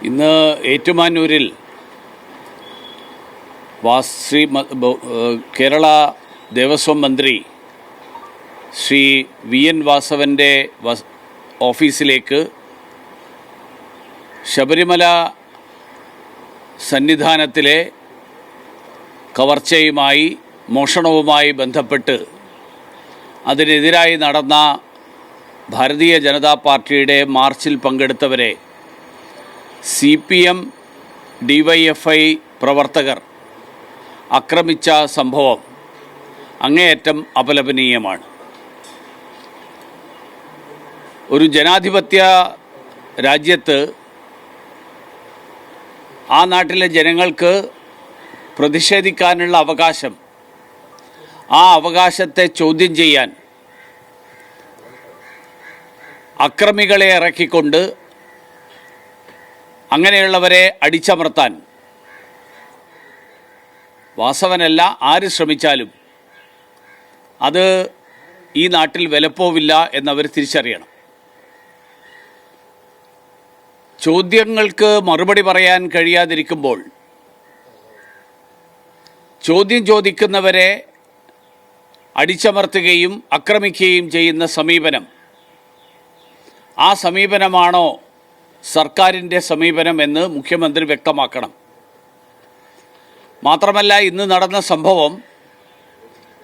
ഇന്ന് ഏറ്റുമാനൂരിൽ ശ്രീ കേരള ദേവസ്വം മന്ത്രി Shri V N വാസവന്റെ ഓഫീസിലേക്ക് ശബരിമല സന്നിധാനത്തിലെ കവർച്ചയുമായി മോഷണവുമായി ബന്ധപ്പെട്ട് അതിനെതിരായി നടന്ന ഭാരതീയ ജനതാ പാർട്ടിയുടെ മാർച്ചിൽ പങ്കെടുത്തവരെ C P M D Y F I പ്രവർത്തകർ ആക്രമിച്ച സംഭവം അങ്ങേയറ്റം അപലപനീയമാണ്. ഒരു ജനാധിപത്യ രാജ്യത്ത് ആ നാട്ടിലെ ജനങ്ങൾക്ക് പ്രതിഷേധിക്കാനുള്ള അവകാശം ആ അവകാശത്തെ ചോദ്യം ചെയ്യാൻ അക്രമികളെ ഇറക്കിക്കൊണ്ട് അങ്ങനെയുള്ളവരെ അടിച്ചമർത്താൻ. വാസവനല്ല ആര് ശ്രമിച്ചാലും അത് ഈ നാട്ടിൽ വിലപ്പോവില്ല എന്നവർ തിരിച്ചറിയണം. ചോദ്യങ്ങൾക്ക് മറുപടി പറയാൻ കഴിയാതിരിക്കുമ്പോൾ ചോദ്യം ചോദിക്കുന്നവരെ അടിച്ചമർത്തുകയും ആക്രമിക്കുകയും ചെയ്യുന്ന സമീപനം. ആ സമീപനമാണോ സർക്കാരിന്റെ സമീപനം എന്ന് മുഖ്യമന്ത്രി വ്യക്തമാക്കണം. മാത്രമല്ല ഇന്ന് നടന്ന സംഭവം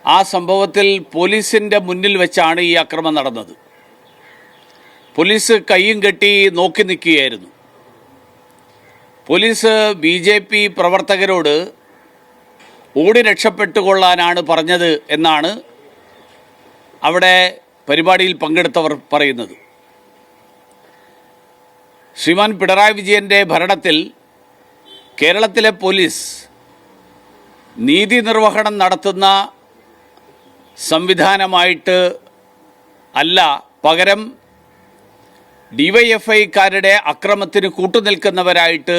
ആ സംഭവത്തിൽ പോലീസിന്റെ മുന്നിൽ വെച്ചാണ് ഈ അക്രമം നടന്നത്. പോലീസ് കൈയും കെട്ടി നോക്കി നിൽക്കുകയായിരുന്നു. പോലീസ് ബി ജെ പി പ്രവർത്തകരോട് ഓടി രക്ഷപ്പെട്ടുകൊള്ളാനാണ് പറഞ്ഞത് എന്നാണ് അവിടെ പരിപാടിയിൽ പങ്കെടുത്തവർ പറയുന്നത്. ശ്രീമാൻ പിണറായി വിജയന്റെ ഭരണത്തിൽ കേരളത്തിലെ പോലീസ് നീതി നിർവഹണം നടത്തുന്ന സംവിധാനമായിട്ട് അല്ല പകരം ഡിവൈഎഫ്ഐക്കാരുടെ അക്രമത്തിന് കൂട്ടുനിൽക്കുന്നവരായിട്ട്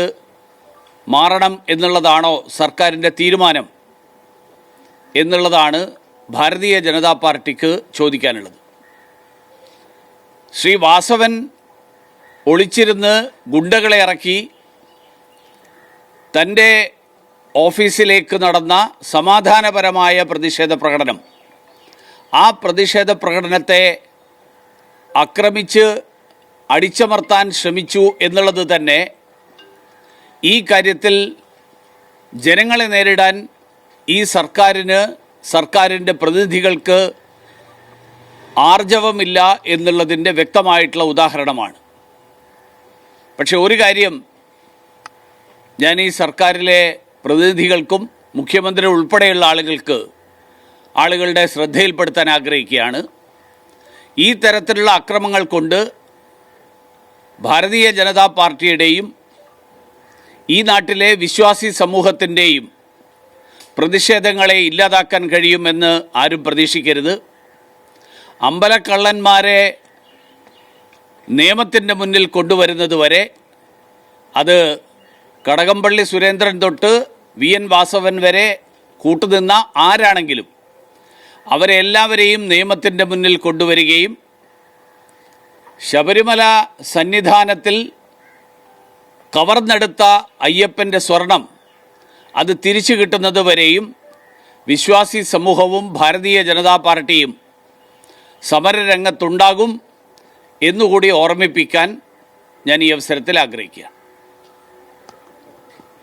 മാറണം എന്നുള്ളതാണോ സർക്കാരിന്റെ തീരുമാനം എന്നുള്ളതാണ് ഭാരതീയ ജനതാ പാർട്ടിക്ക് ചോദിക്കാനുള്ളത്. ശ്രീ വാസവൻ ഒളിച്ചിരുന്ന് ഗുണ്ടകളെ ഇറക്കി തന്റെ ഓഫീസിലേക്ക് നടന്ന സമാധാനപരമായ പ്രതിഷേധ പ്രകടനം. ആ പ്രതിഷേധ പ്രകടനത്തെ ആക്രമിച്ച് അടിച്ചമർത്താൻ ശ്രമിച്ചു എന്നുള്ളത് തന്നെ ഈ കാര്യത്തിൽ ജനങ്ങളെ നേരിടാൻ ഈ സർക്കാരിന് സർക്കാരിന്റെ പ്രതിനിധികൾക്ക് ആർജവമില്ല എന്നുള്ളതിന്റെ വ്യക്തമായിട്ടുള്ള ഉദാഹരണമാണ്. പക്ഷെ ഒരു കാര്യം ഞാൻ ഈ സർക്കാരിലെ പ്രതിനിധികൾക്കും മുഖ്യമന്ത്രി ഉൾപ്പെടെയുള്ള ആളുകൾക്ക് ആളുകളുടെ ശ്രദ്ധയിൽപ്പെടുത്താൻ ആഗ്രഹിക്കുകയാണ്. ഈ തരത്തിലുള്ള അക്രമങ്ങൾ കൊണ്ട് ഭാരതീയ ജനതാ പാർട്ടിയുടെയും ഈ നാട്ടിലെ വിശ്വാസി സമൂഹത്തിന്റെയും പ്രതിഷേധങ്ങളെ ഇല്ലാതാക്കാൻ കഴിയുമെന്ന് ആരും പ്രതീക്ഷിക്കരുത്. അമ്പലക്കള്ളന്മാരെ നിയമത്തിന്റെ മുന്നിൽ കൊണ്ടുവരുന്നത് വരെ അത് കടകംപള്ളി സുരേന്ദ്രൻ തൊട്ട് വി എൻ വാസവൻ വരെ കൂട്ടുനിന്ന ആരാണെങ്കിലും അവരെ എല്ലാവരെയും നിയമത്തിന്റെ മുന്നിൽ കൊണ്ടുവരികയും ശബരിമല സന്നിധാനത്തിൽ കവർന്നെടുത്ത അയ്യപ്പന്റെ സ്വർണം അത് തിരിച്ചു കിട്ടുന്നത് വരെയും വിശ്വാസി സമൂഹവും ഭാരതീയ ജനതാ പാർട്ടിയും സമരരംഗത്തുണ്ടാകും. എന്നുകൂടി ഓർമ്മിപ്പിക്കാൻ ഞാൻ ഈ അവസരത്തിൽ ആഗ്രഹിക്കുകയാണ്.